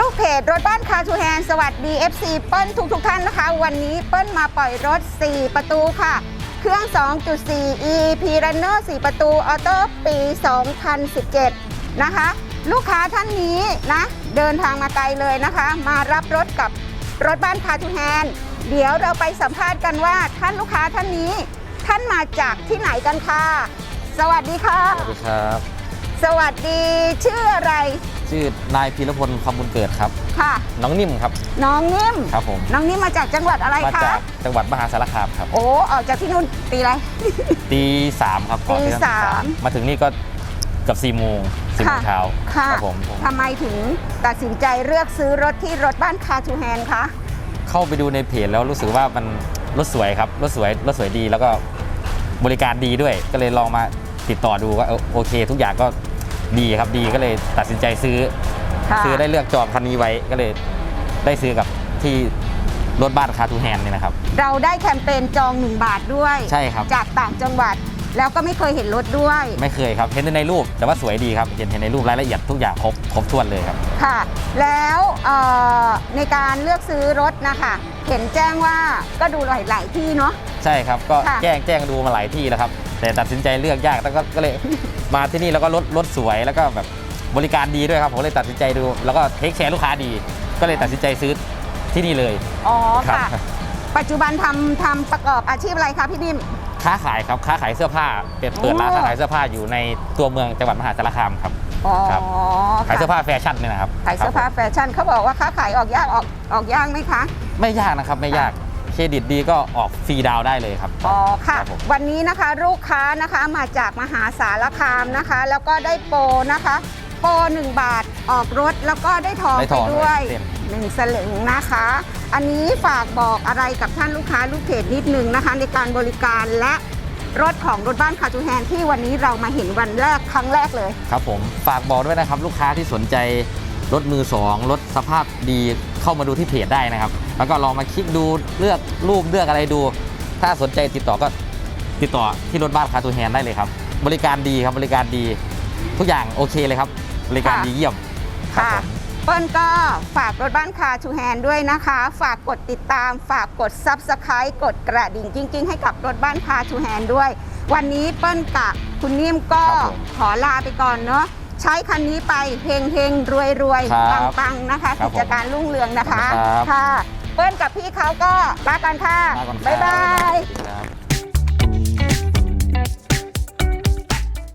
ลูกเพจรถบ้านคาทูแฮนสวัสดี FC เปิ้ลทุกทุกๆท่านนะคะ วันนี้เปิ้ลมาปล่อยรถ 4 ประตูค่ะ เครื่อง 2.4 EP Runner 4 ประตูออโต้ปี 2017 นะคะ ลูกค้าท่านนี้นะ เดินทางมาไกลเลยนะคะ มารับรถกับรถบ้านคาทูแฮนเดี๋ยวเราไปสัมภาษณ์กันว่าท่านลูกค้าท่านนี้ ท่านมาจากที่ไหนกันค่ะ สวัสดีค่ะ สวัสดีครับ สวัสดีชื่ออะไร ชื่อนายพีรพลคำบุญเกิดครับ ค่ะ น้องนิ่มครับ น้องนิ่ม ครับผม น้องนิ่มมาจากจังหวัดอะไรมาคะจากจังหวัดมหาสารคามครับ โอ้ออกจากที่นู่นตีอะไร ตีสามครับก่อนตีที่จะสาม มาถึงนี่ก็เกับสี่โมงสี่โมงเช้าค่ะครับผม ทำไมถึงตัดสินใจเลือกซื้อรถที่รถบ้านคาทูแฮนคะเข้าไปดูในเพจแล้วรู้สึกว่ามันรถสวยครับรถสวยรถสวยดีแล้วก็บริการดีด้วย ก็เลยลองมาติดต่อดูว่าเออโอเค ทุกอย่างก็ ดีครับดีก็เลยตัดสินใจซื้อ ค่ะซื้อได้เลือกจองคันนี้ไว้ก็เลยได้ซื้อกับที่รถบ้านคาทูแฮนนี่นะครับ เราได้แคมเปญจอง 1 บาทด้วย ใช่ครับ จากต่างจังหวัดแล้วก็ไม่เคยเห็นรถด้วยไม่เคยครับเห็นในรูปแต่ว่าสวยดีครับเห็นเห็นในรูปรายละเอียดทุกอย่างครบครบถ้วนเลยครับ ค่ะ แล้วเอ่อในการเลือกซื้อรถนะคะเห็นแจ้งว่าก็ดูหลายๆที่เนาะ ใช่ครับก็ค่ะ แจ้งแจ้งดูมาหลายที่แล้วครับ แต่ตัดสินใจเลือกยากแต่ก็ก็เลย มาที่นี่แล้วก็รถรถสวยแล้วก็แบบบริการดีด้วยครับผมเลยตัดสินใจดู แล้วก็เทคแคร์ลูกค้าดี ก็เลยตัดสินใจซื้อที่นี่เลยอ๋อครับค่ะปัจจุบันทำทำประกอบอาชีพอะไรคะพี่นิ่ม ค้าขายครับค้าขายเสื้อผ้าเปิดเปิดร้านโอ้ ค้าขายเสื้อผ้าอยู่ในตัวเมืองจังหวัดมหาสารคามครับ อ๋อครับ ขายเสื้อค่ะผ้าแฟชั่นเนี่ยนะครับขายเสื้อผ้าครับแฟชั่นเขาบอกว่าค้าขายออกยากออกออกยากไหมคะผมไม่ยากนะครับไม่ยาก เครดิตดีก็ออกฟรีดาวน์ได้เลยครับ อ๋อค่ะ ครับผมวันนี้นะคะลูกค้านะคะมาจากมหาสารคามนะคะ แล้วก็ได้โปรนะคะ โปร1บาทออกรถแล้วก็ได้ทองได้ไปทองด้วยเต็ม หนึ่งสลึงนะคะ อันนี้ฝากบอกอะไรกับท่านลูกค้าลูกเพจนิดนึงนะคะ ในการบริการและรถของรถบ้านคาจูแฮนที่วันนี้เรามาเห็นวันแรกครั้งแรกเลย ครับผมฝากบอกด้วยนะครับ ลูกค้าที่สนใจรถมือสองรถสภาพดี เข้ามาดูที่เพจได้นะครับ แล้วก็ลองมาคลิกดูเลือกรูปเลือกอะไรดู ถ้าสนใจติดต่อก็ติดต่อที่รถบ้านคาตูแฮนได้เลยครับ บริการดีครับบริการดี ทุกอย่างโอเคเลยครับ บริการค่ะดีเยี่ยมครับค่ะผมเปิ้ลก็ฝากรถบ้านคาชูแฮนด้วยนะคะ ฝากกดติดตาม ฝากกด Subscribe กดกระดิ่งจริง ๆ ให้กับรถบ้านคาชูแฮนด้วย วันนี้เปิ้ลกับคุณนิ่มก็ครับผมขอลาไปก่อนเนาะ ใช้คันนี้ไปเฮงเฮงรวยรวยครัปังบปังๆนะคะครักิบผมจการรุ่งเรืองนะคะครับ ค่ะ เปิ้ลกับพี่เขาก็ลากันค่ะลาก่อนครับบ๊ายบาย